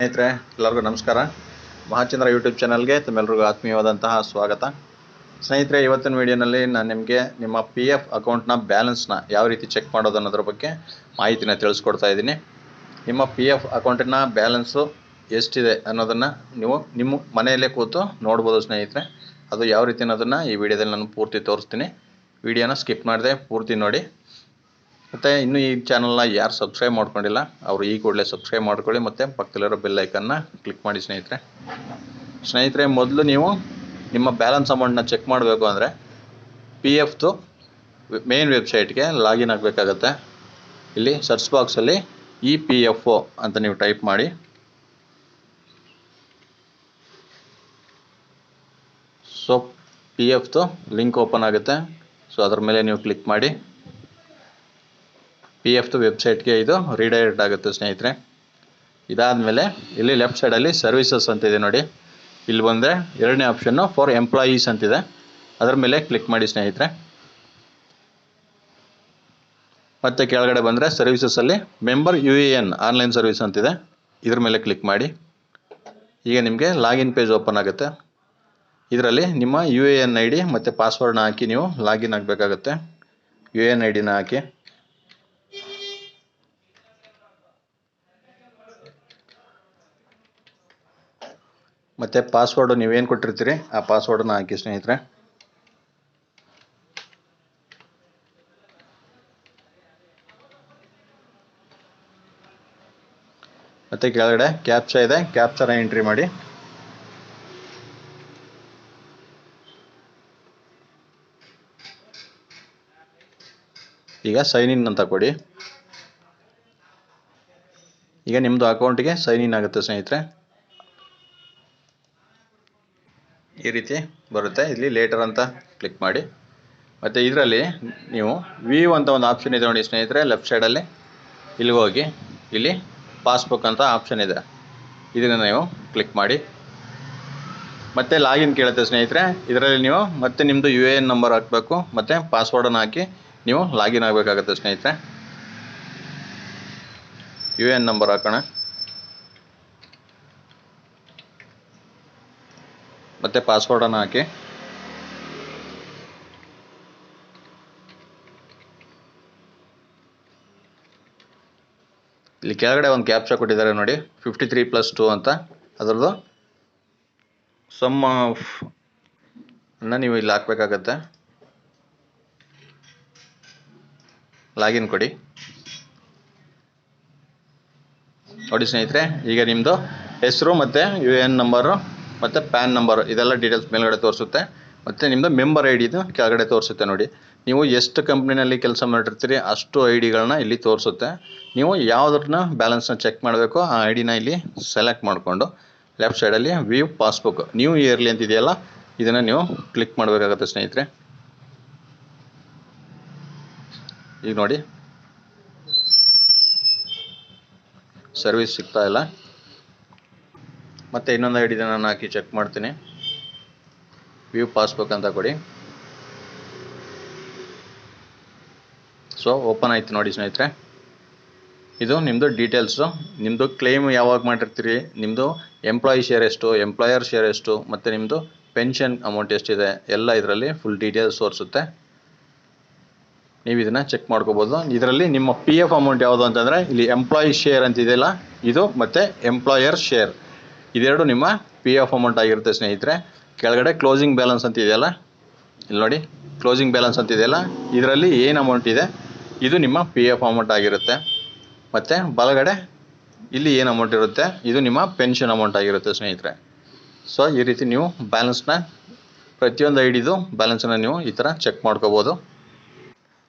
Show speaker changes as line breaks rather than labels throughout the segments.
ಸ್ನೇಹಿತರೆ, ಎಲ್ಲರಿಗೂ ನಮಸ್ಕಾರ. ಮಹಾಚಂದ್ರ ಯೂಟ್ಯೂಬ್ ಚಾನಲ್ಗೆ ತಮ್ಮೆಲ್ಲರಿಗೂ ಆತ್ಮೀಯವಾದಂತಹ ಸ್ವಾಗತ. ಸ್ನೇಹಿತರೆ, ಇವತ್ತಿನ ವಿಡಿಯೋನಲ್ಲಿ ನಾನು ನಿಮಗೆ ನಿಮ್ಮ ಪಿ ಎಫ್ ಅಕೌಂಟ್ನ ಬ್ಯಾಲೆನ್ಸ್ನ ಯಾವ ರೀತಿ ಚೆಕ್ ಮಾಡೋದು ಅನ್ನೋದ್ರ ಬಗ್ಗೆ ಮಾಹಿತಿನ ತಿಳಿಸ್ಕೊಡ್ತಾ ಇದ್ದೀನಿ. ನಿಮ್ಮ ಪಿ ಎಫ್ ಅಕೌಂಟಿನ ಬ್ಯಾಲೆನ್ಸು ಎಷ್ಟಿದೆ ಅನ್ನೋದನ್ನು ನೀವು ನಿಮ್ಮ ಮನೆಯಲ್ಲೇ ಕೂತು ನೋಡ್ಬೋದು ಸ್ನೇಹಿತರೆ. ಅದು ಯಾವ ರೀತಿ ಅನ್ನೋದನ್ನು ಈ ವಿಡಿಯೋದಲ್ಲಿ ನಾನು ಪೂರ್ತಿ ತೋರಿಸ್ತೀನಿ. ವಿಡಿಯೋನ ಸ್ಕಿಪ್ ಮಾಡಿದೆ ಪೂರ್ತಿ ನೋಡಿ. ಮತ್ತು ಇನ್ನೂ ಈ ಚಾನಲ್ನ ಯಾರು ಸಬ್ಸ್ಕ್ರೈಬ್ ಮಾಡ್ಕೊಂಡಿಲ್ಲ, ಅವರು ಈ ಕೂಡಲೇ ಸಬ್ಸ್ಕ್ರೈಬ್ ಮಾಡ್ಕೊಳ್ಳಿ ಮತ್ತು ಪಕ್ಕದಲ್ಲಿರೋ ಬೆಲ್ ಐಕನ್ನ ಕ್ಲಿಕ್ ಮಾಡಿ ಸ್ನೇಹಿತರೆ. ಸ್ನೇಹಿತರೆ, ಮೊದಲು ನೀವು ನಿಮ್ಮ ಬ್ಯಾಲೆನ್ಸ್ ಅಮೌಂಟ್ನ ಚೆಕ್ ಮಾಡಬೇಕು ಅಂದರೆ ಪಿ ಎಫ್ದು ಮೇನ್ ವೆಬ್ಸೈಟ್ಗೆ ಲಾಗಿನ್ ಆಗಬೇಕಾಗತ್ತೆ. ಇಲ್ಲಿ ಸರ್ಚ್ ಬಾಕ್ಸಲ್ಲಿ ಇ ಪಿ ಎಫ್ ಒ ಅಂತ ನೀವು ಟೈಪ್ ಮಾಡಿ. ಸೊ ಪಿ ಎಫ್ದು ಲಿಂಕ್ ಓಪನ್ ಆಗುತ್ತೆ. ಸೊ ಅದ್ರ ಮೇಲೆ ನೀವು ಕ್ಲಿಕ್ ಮಾಡಿ. ಪಿ ಎಫ್ದು ವೆಬ್ಸೈಟ್ಗೆ ಇದು ರೀಡೈರೆಕ್ಟ್ ಆಗುತ್ತೆ, ಸ್ನೇಹಿತರೆ. ಇದಾದಮೇಲೆ ಇಲ್ಲಿ ಲೆಫ್ಟ್ ಸೈಡಲ್ಲಿ ಸರ್ವಿಸಸ್ ಅಂತಿದೆ ನೋಡಿ. ಇಲ್ಲಿ ಬಂದರೆ ಎರಡನೇ ಆಪ್ಷನ್ನು ಫಾರ್ ಎಂಪ್ಲಾಯೀಸ್ ಅಂತಿದೆ ಅದರ ಮೇಲೆ ಕ್ಲಿಕ್ ಮಾಡಿ, ಸ್ನೇಹಿತರೆ. ಮತ್ತು ಕೆಳಗಡೆ ಬಂದರೆ ಸರ್ವಿಸಸಲ್ಲಿ member U A N online service ಅಂತಿದೆ ಇದ್ರ ಮೇಲೆ ಕ್ಲಿಕ್ ಮಾಡಿ. ಈಗ ನಿಮಗೆ ಲಾಗಿನ್ ಪೇಜ್ ಓಪನ್ ಆಗುತ್ತೆ. ಇದರಲ್ಲಿ ನಿಮ್ಮ U A N I D ಮತ್ತು ಪಾಸ್ವರ್ಡ್ನ ಹಾಕಿ ನೀವು ಲಾಗಿನ್ ಆಗಬೇಕಾಗುತ್ತೆ. ಯು ಎ ಎನ್ ಐ ಡಿನ ಹಾಕಿ. ಮತ್ತು ಪಾಸ್ವರ್ಡು ನೀವೇನು ಕೊಟ್ಟಿರ್ತೀರಿ? ಆ ಪಾಸ್ವರ್ಡನ್ನ ಹಾಕಿ ಸ್ನೇಹಿತರೆ. ಮತ್ತು ಕೆಳಗಡೆ ಕ್ಯಾಪ್ಚಾ ಇದೆ. ಕ್ಯಾಪ್ಚಾನ ಎಂಟ್ರಿ ಮಾಡಿ. ಈಗ ಸೈನ್ ಇನ್ ಅಂತ ಕೊಡಿ. ಈಗ ನಿಮ್ಮದು ಅಕೌಂಟಿಗೆ ಸೈನ್ ಇನ್ ಆಗುತ್ತೆ ಸ್ನೇಹಿತರೆ. ಈ ರೀತಿ ಬರುತ್ತೆ. ಇಲ್ಲಿ ಲೇಟರ್ ಅಂತ ಕ್ಲಿಕ್ ಮಾಡಿ. ಮತ್ತು ಇದರಲ್ಲಿ ನೀವು ವ್ಯೂ ಅಂತ ಒಂದು ಆಪ್ಷನ್ ಇದೆ ನೋಡಿ ಸ್ನೇಹಿತರೆ ಲೆಫ್ಟ್ ಸೈಡಲ್ಲಿ ಇಲ್ಲಿ ಹೋಗಿ, ಇಲ್ಲಿ ಪಾಸ್ಬುಕ್ ಅಂತ ಆಪ್ಷನ್ ಇದೆ. ಇದನ್ನು ನೀವು ಕ್ಲಿಕ್ ಮಾಡಿ. ಮತ್ತೆ ಲಾಗಿನ್ ಕೇಳುತ್ತೆ ಸ್ನೇಹಿತರೆ. ಇದರಲ್ಲಿ ನೀವು ಮತ್ತೆ ನಿಮ್ಮದು ಯು ಎ ಎನ್ ನಂಬರ್ ಹಾಕಬೇಕು. ಮತ್ತು ಪಾಸ್ವರ್ಡನ್ನು ಹಾಕಿ ನೀವು ಲಾಗಿನ್ ಆಗಬೇಕಾಗತ್ತೆ ಸ್ನೇಹಿತರೆ. ಯು ಎ ಎನ್ ನಂಬರ್ ಹಾಕೋಣ. ಮತ್ತು ಪಾಸ್ವರ್ಡನ್ನು ಹಾಕಿ. ಇಲ್ಲಿ ಕೆಳಗಡೆ ಒಂದು ಕ್ಯಾಪ್ಚಾ ಕೊಟ್ಟಿದ್ದಾರೆ ನೋಡಿ ಫಿಫ್ಟಿ ತ್ರೀ ಪ್ಲಸ್ ಟು ಅಂತ. ಅದರದ್ದು ಸಮ್ ಆಫ್ ಅನ್ನ ನೀವು ಇಲ್ಲಿ ಹಾಕ್ಬೇಕಾಗತ್ತೆ. ಲಾಗಿನ್ ಕೊಡಿ. ನೋಡಿ ಸ್ನೇಹಿತರೆ, ಈಗ ನಿಮ್ಮದು ಹೆಸರು ಮತ್ತು ಯು ಎ ಎನ್ ನಂಬರು ಮತ್ತು ಪ್ಯಾನ್ ನಂಬರ್, ಇದೆಲ್ಲ ಡೀಟೇಲ್ಸ್ ಮೇಲ್ಗಡೆ ತೋರಿಸುತ್ತೆ. ಮತ್ತು ನಿಮ್ಮದು ಮೆಂಬರ್ ಐ ಡಿದು ಕೆಳಗಡೆ ತೋರಿಸುತ್ತೆ ನೋಡಿ. ನೀವು ಎಷ್ಟು ಕಂಪ್ನಿನಲ್ಲಿ ಕೆಲಸ ಮಾಡಿರ್ತೀರಿ ಅಷ್ಟು ಐ ಡಿಗಳನ್ನ ಇಲ್ಲಿ ತೋರಿಸುತ್ತೆ. ನೀವು ಯಾವುದನ್ನ ಬ್ಯಾಲೆನ್ಸ್ನ ಚೆಕ್ ಮಾಡಬೇಕು ಆ ಐ ಡಿನ ಇಲ್ಲಿ ಸೆಲೆಕ್ಟ್ ಮಾಡಿಕೊಂಡು ಲೆಫ್ಟ್ ಸೈಡಲ್ಲಿ ವ್ಯೂ ಪಾಸ್ಬುಕ್ ನ್ಯೂ ಇಯರ್ಲಿ ಅಂತ ಇದೆಯಲ್ಲ, ಇದನ್ನು ನೀವು ಕ್ಲಿಕ್ ಮಾಡಬೇಕಾಗತ್ತೆ ಸ್ನೇಹಿತರೆ. ಈಗ ನೋಡಿ. ಸರ್ವಿಸ್ ಸಿಗ್ತಾ ಇಲ್ಲ. ಮತ್ತು ಇನ್ನೊಂದು ಐ ಡಿನ ನಾನು ಹಾಕಿ ಚೆಕ್ ಮಾಡ್ತೀನಿ. ವ್ಯೂ ಪಾಸ್ಬುಕ್ ಅಂತ ಕೊಡಿ. ಸೊ ಓಪನ್ ಆಯಿತು ನೋಡಿ ಸ್ನೇಹಿತರೆ. ಇದು ನಿಮ್ಮದು ಡೀಟೇಲ್ಸು ನಿಮ್ಮದು ಕ್ಲೇಮ್ ಯಾವಾಗ ಮಾಡಿರ್ತೀರಿ ನಿಮ್ಮದು ಎಂಪ್ಲಾಯಿ ಶೇರ್ ಎಷ್ಟು ಎಂಪ್ಲಾಯರ್ ಶೇರ್ ಎಷ್ಟು, ಮತ್ತು ನಿಮ್ಮದು ಪೆನ್ಷನ್ ಅಮೌಂಟ್ ಎಷ್ಟಿದೆ, ಎಲ್ಲ ಇದರಲ್ಲಿ ಫುಲ್ ಡೀಟೇಲ್ಸ್ ತೋರಿಸುತ್ತೆ. ನೀವು ಇದನ್ನು ಚೆಕ್ ಮಾಡ್ಕೋಬೋದು. ಇದರಲ್ಲಿ ನಿಮ್ಮ ಪಿ ಎಫ್ ಅಮೌಂಟ್ ಯಾವುದು ಅಂತಂದರೆ, ಇಲ್ಲಿ ಎಂಪ್ಲಾಯಿ ಶೇರ್ ಅಂತಿದೆಯಲ್ಲ, ಇದು ಮತ್ತು ಎಂಪ್ಲಾಯರ್ ಶೇರ್ ಇದೆರಡು ನಿಮ್ಮ ಪಿ ಎಫ್ ಅಮೌಂಟ್ ಆಗಿರುತ್ತೆ ಸ್ನೇಹಿತರೆ. ಕೆಳಗಡೆ ಕ್ಲೋಸಿಂಗ್ ಬ್ಯಾಲೆನ್ಸ್ ಅಂತ ಇದೆಯಲ್ಲ? ಇಲ್ಲಿ ನೋಡಿ ಕ್ಲೋಸಿಂಗ್ ಬ್ಯಾಲೆನ್ಸ್ ಅಂತ ಇದೆಯಲ್ಲ? ಇದರಲ್ಲಿ ಏನು ಅಮೌಂಟ್ ಇದೆ? ಇದು ನಿಮ್ಮ ಪಿ ಎಫ್ ಅಮೌಂಟ್ ಆಗಿರುತ್ತೆ. ಮತ್ತು ಬಲಗಡೆ ಇಲ್ಲಿ ಏನು ಅಮೌಂಟ್ ಇರುತ್ತೆ? ಇದು ನಿಮ್ಮ ಪೆನ್ಷನ್ ಅಮೌಂಟ್ ಆಗಿರುತ್ತೆ ಸ್ನೇಹಿತರೆ. ಸೊ ಈ ರೀತಿ ನೀವು ಬ್ಯಾಲೆನ್ಸ್ನ ಪ್ರತಿಯೊಂದು ಐ ಡಿದು ಬ್ಯಾಲೆನ್ಸನ್ನು ನೀವು ಈ ಥರ ಚೆಕ್ ಮಾಡ್ಕೋಬೋದು.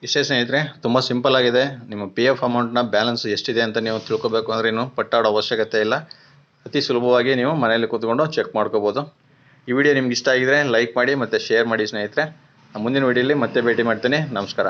ಇಷ್ಟೇ ಸ್ನೇಹಿತರೆ, ತುಂಬ ಸಿಂಪಲ್ ಆಗಿದೆ. ನಿಮ್ಮ ಪಿ ಎಫ್ ಅಮೌಂಟ್ನ ಬ್ಯಾಲೆನ್ಸ್ ಎಷ್ಟಿದೆ ಅಂತ ನೀವು ತಿಳ್ಕೊಬೇಕು ಅಂದ್ರೆ ಏನು ಪಟ್ಟಾಡೋ ಅವಶ್ಯಕತೆ ಇಲ್ಲ. ಅತಿ ಸುಲಭವಾಗಿ ನೀವು ಮನೆಯಲ್ಲಿ ಕೂತ್ಕೊಂಡು ಚೆಕ್ ಮಾಡ್ಕೋಬೋದು. ಈ ವಿಡಿಯೋ ನಿಮ್ಗೆ ಇಷ್ಟ ಆಗಿದ್ರೆ ಲೈಕ್ ಮಾಡಿ ಮತ್ತು ಶೇರ್ ಮಾಡಿ ಸ್ನೇಹಿತರೆ. ಮುಂದಿನ ವಿಡಿಯೋಲಿ ಮತ್ತೆ ಭೇಟಿ ಮಾಡ್ತೀನಿ. ನಮಸ್ಕಾರ.